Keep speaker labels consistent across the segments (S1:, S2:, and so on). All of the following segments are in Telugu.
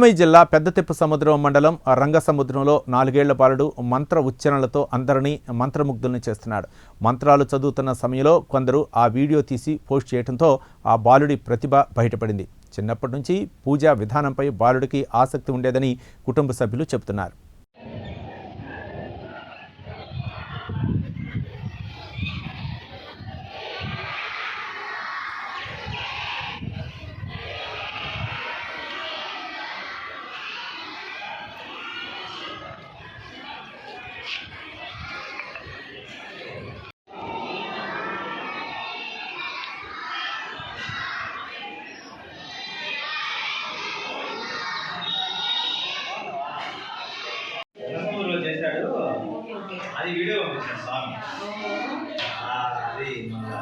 S1: అన్నమయ్య జిల్లా పెద్దతిప్ప సముద్రం మండలం రంగసముద్రంలో నాలుగేళ్ళ బాలుడు మంత్ర ఉచ్చరణలతో అందరినీ మంత్రముగ్ధుల్ని చేస్తున్నాడు. మంత్రాలు చదువుతున్న సమయంలో కొందరు ఆ వీడియో తీసి పోస్ట్ చేయడంతో ఆ బాలుడి ప్రతిభ బయటపడింది. చిన్నప్పటి నుంచి పూజా విధానంపై బాలుడికి ఆసక్తి ఉండేదని కుటుంబ సభ్యులు చెబుతున్నారు.
S2: పిల్లలు.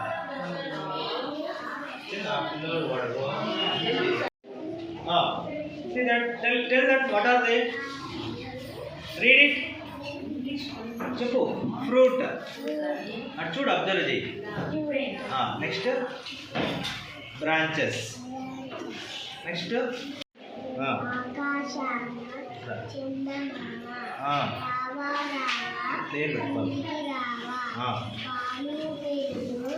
S2: చెప్పు ఫ్రూట్ అటు చూడు అబ్జర్వ్ చేయి నెక్స్ట్ బ్రాంచెస్ నెక్స్ట్ పేరు పెట్టుకోవాలి.
S3: పాలు పేరు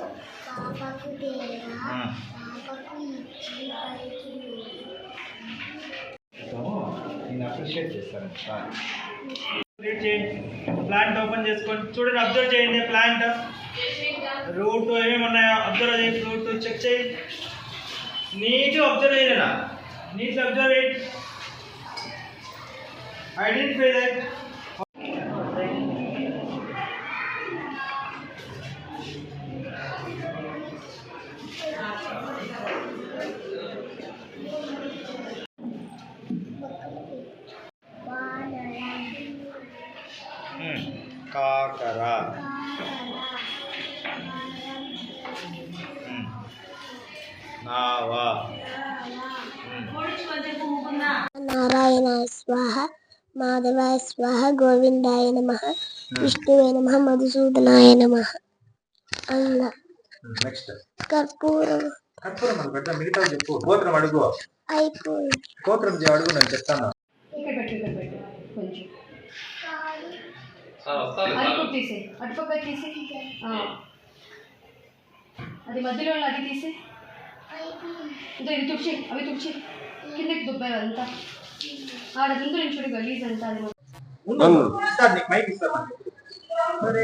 S3: పాపకు తేరా
S2: ఆ.
S3: పాపకు ఇచ్చి పైకి
S2: నేను అప్రిషియేట్ చేస్తాను. రీడ్ చేయండి. ప్లాంట్ ఓపెన్ చేసుకోండి. చూడండి అబ్జర్వ్ చేయండి ప్లాంట్ రూట్ ఏమేమి ఉన్నాయో అబ్జర్వ్ చేయండి రూట్ చెక్ చేయండి. నీట్గా అబ్జర్వ్ చేయలేనా నీట్గా అబ్జర్వ్ చేయండి. ఐడెంటిఫై దట్ కాకర. నావా.
S3: నారాయణ స్వాహ మాధవాయ స్వాహ గోవిందాయ నమ విష్ణువే నమ మధుసూదనాయ నమ. అన్న
S2: నెక్స్ట్
S3: కర్పూరం.
S2: కర్పూరం మిగతా చెప్పు. గోత్రం అడుగు.
S3: అయిపోయి
S2: గోత్రం అడుగు నేను చెప్తాను
S4: ఇక్కడ పెట్టు ఇక్కడ పెట్టు కొంచెం అది కూడా తీసే అటుపక్క తీసి ఆ. అది మధ్యలో ఉన్న అది తీసి ఇదో ఇది తుడిచి అవి తుడిచి కిందకి దుబ్బాయి అంతా ఆడ కింద నుంచి చూడు గలీజ్ అంతా అది మొత్తం.
S2: ఇస్తాను నీకు మైక్ ఇస్తాను సరే,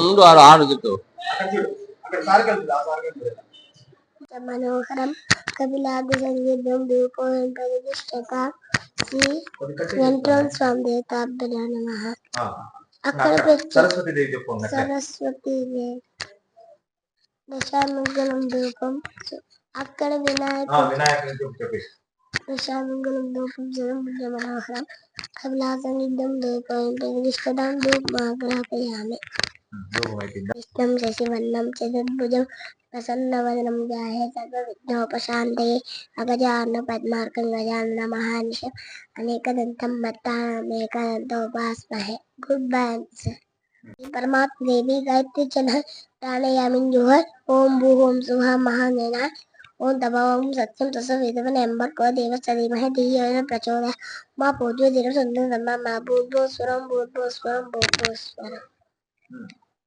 S5: ఉండు ఆడు ఆడు చెప్తూ
S2: అక్కడ చూడు అక్కడ సార్ కలుపుతుంది ఆ సార్ కలుపుతుంది
S3: మనోహరం కపిలాభ సంగీతం రూపోయం ప్రతిష్టత శ్రీ
S2: కొద్ది కట్టి
S3: వెంట్రోన్ స్వామి దేవతాభ్య నమ
S2: ఆ,
S3: అక్కడ
S2: అక్కడ
S3: పెట్టి
S2: సరస్వతి దేవి చెప్పు అన్నట్లే.
S3: సరస్వతి దశామంగళం రూపం అక్కడ
S2: ఆ,
S3: వినాయక
S2: వినాయకుని చెప్పు చెప్పి
S3: దశామంగళం రూపం జగముద్ర మనోహరం కపిలా సంగీతం రూపం ప్రతిష్టతం రూపమాగ్రహపయామి
S2: రూపం అయిపోయిందా
S3: విష్ణం శశివర్ణం చతుర్భుజం ప్రసన్నవదనం జాయే సర్వవిఘ్నోపశాంతయే అగజాన పద్మార్కం గజాన మహానిషం అనేకదంతం మత్తామేకదంతోపాస్మహే గుడ్ బై సార్ परमात्मा देवी गायत्री जन प्राणायामिन जोहर ओम भू ओम सुहा महानेना ओम तपा ओम सत्यम तस वेदवन एंबर को देव सदीमहे धियो प्रचोदय माँ पूज्यो धीर सुंदर धम्मा माँ भूत स्वरम भूत स्वरम भूत स्वरम अन्ते स्वं सदं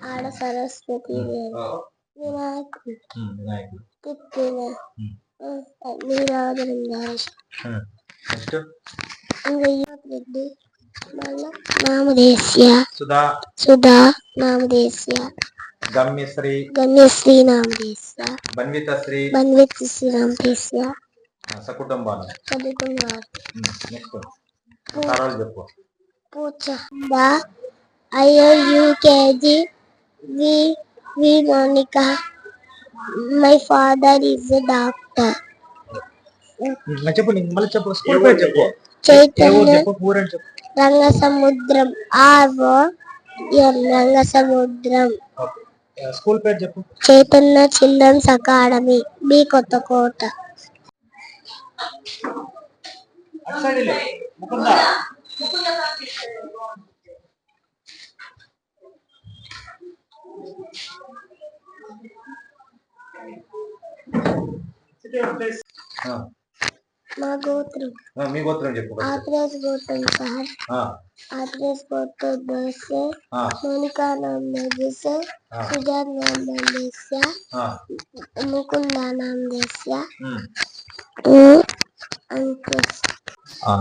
S3: ఆడ
S2: సరస్వతి వినాయకుడు. తిప్పిన
S3: నీరాజనం రెడ్డి
S2: సకుటుంబాలు.
S3: పూచ. అయ్యో U KG V V Monica my father is a doctor
S2: చెప్పు నీకు మళ్ళీ చెప్పు స్కూల్ పేరు చెప్పు.
S5: చైతన్య
S2: చెప్పు ఊరని చెప్పు.
S5: రంగ సముద్రం ఆర్వో ఎన్ రంగ సముద్రం
S2: ఓకే. స్కూల్ పేరు చెప్పు.
S5: Chaitanya children's academy B Kothakota.
S2: అటు సైడ్. ముకుందా.
S5: మా గోత్రం.
S2: మీ గోత్రం చెప్పు
S5: ఆత్రేస్ గోత్రం సార్. ఆత్రేస్ గోత్రం దేశ సుజాత్ దేశ ముకుంద
S6: దేశ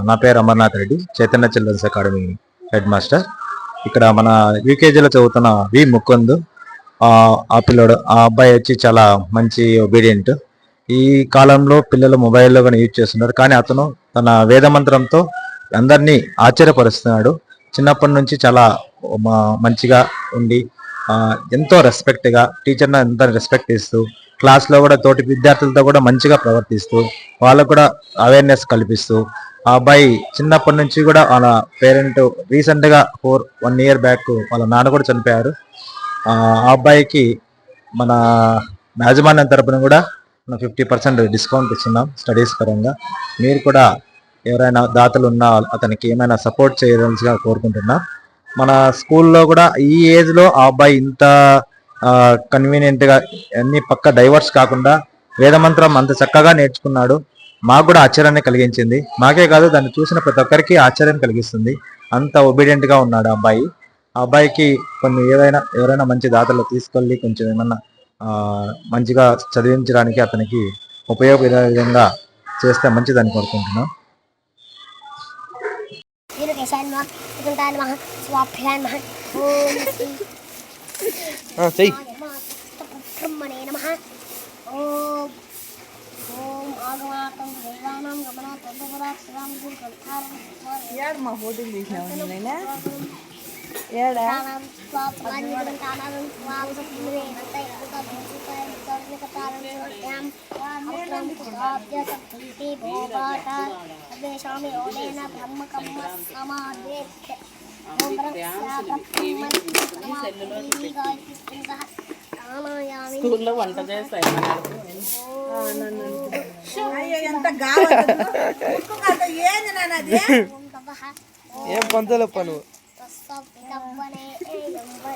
S6: నా పేరు Amarnath Reddy Chaitanya children's academy head master. ఇక్కడ మన యూకేజీలో చదువుతున్న వి ముకుంద్. ఆ పిల్లోడు ఆ అబ్బాయి వచ్చి చాలా మంచి ఒబీడియంట్ ఈ కాలంలో పిల్లలు మొబైల్లో కానీ యూజ్ చేస్తున్నారు. కానీ అతను తన వేదమంత్రంతో అందరినీ ఆశ్చర్యపరుస్తున్నాడు. చిన్నప్పటి నుంచి చాలా మంచిగా ఉండి ఎంతో రెస్పెక్ట్గా టీచర్ని ఎంత రెస్పెక్ట్ ఇస్తూ క్లాస్లో కూడా తోటి విద్యార్థులతో కూడా మంచిగా ప్రవర్తిస్తూ వాళ్ళకు కూడా అవేర్నెస్ కల్పిస్తూ ఆ అబ్బాయి చిన్నప్పటి నుంచి కూడా వాళ్ళ పేరెంట్ రీసెంట్గా ఫోర్ వన్ ఇయర్ బ్యాక్ వాళ్ళ నాన్న కూడా చనిపోయారు. ఆ అబ్బాయికి మన యాజమాన్యం తరపున కూడా మనం ఫిఫ్టీ పర్సెంట్ డిస్కౌంట్ ఇస్తున్నాం స్టడీస్ పరంగా. మీరు కూడా ఎవరైనా దాతలు ఉన్నా అతనికి ఏమైనా సపోర్ట్ చేయవలసిగా కోరుకుంటున్నా. మన స్కూల్లో కూడా ఈ ఏజ్లో ఆ అబ్బాయి ఇంత కన్వీనియంట్గా అన్ని పక్క డైవర్స్ కాకుండా వేదమంత్రం అంత చక్కగా నేర్చుకున్నాడు. మాకు కూడా ఆశ్చర్యాన్ని కలిగించింది. మాకే కాదు దాన్ని చూసిన ప్రతి ఒక్కరికి ఆశ్చర్యం కలిగిస్తుంది. అంత ఒబీడియంట్గా ఉన్నాడు అబ్బాయి. ఆ అబ్బాయికి కొన్ని ఏదైనా ఎవరైనా మంచి దాతలు తీసుకెళ్ళి కొంచెం ఏమన్నా మంచిగా చదివించడానికి అతనికి ఉపయోగపడే విధంగా చేస్తే మంచిదని కోరుకుంటున్నాం.
S5: గిరికేశాన్ నమః త్రికుంటాన్ నమః స్వాభ్యాన్ నమః ఓం శ్రీ
S7: చెయ్యి
S5: బ్రహ్మణే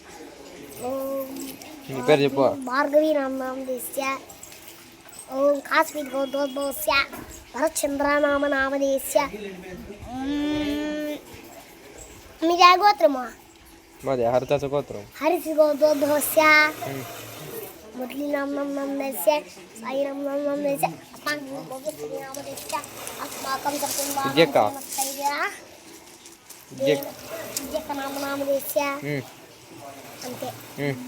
S5: ఓం
S7: నీ పేరు చెప్పు
S5: భార్గవి నామ నామధేయస్య ఓం కాశ్మీర్ గోత్రోద్భవస్య భరత్చంద్ర నామ నామధేయస్య మీదే గోత్రమా
S7: మాది హరిత గోత్రం
S5: హరిసి గోత్రోద్భవస్య మురళీ నామ నామధేయస్య సాయి నామ నామధేయస్య అస్మాకం గోత్రస్య నామధేయస్య అస్మాకం
S7: విద్యక్క.
S5: సర్వం
S7: విద్య-
S5: విద్యక నామ నామధేయస్య
S7: ఉమ్,
S5: అంతే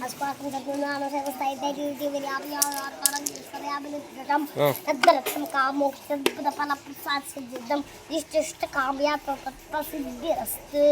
S7: అస్పాకం
S5: తప్పున అనుసరిస్తా
S7: అయితే
S5: డ్యూటీ వెళ్ళి ఆపి ఆరు కాలం చేసుకొని యాభై నిద్రటం పెద్ద రక్తం కాము పెద్ద ఫల ప్రసాద్ సిద్ధిద్దాం ఇష్ట ఇష్ట కామ్యా ప్రసిద్ధి రస్తు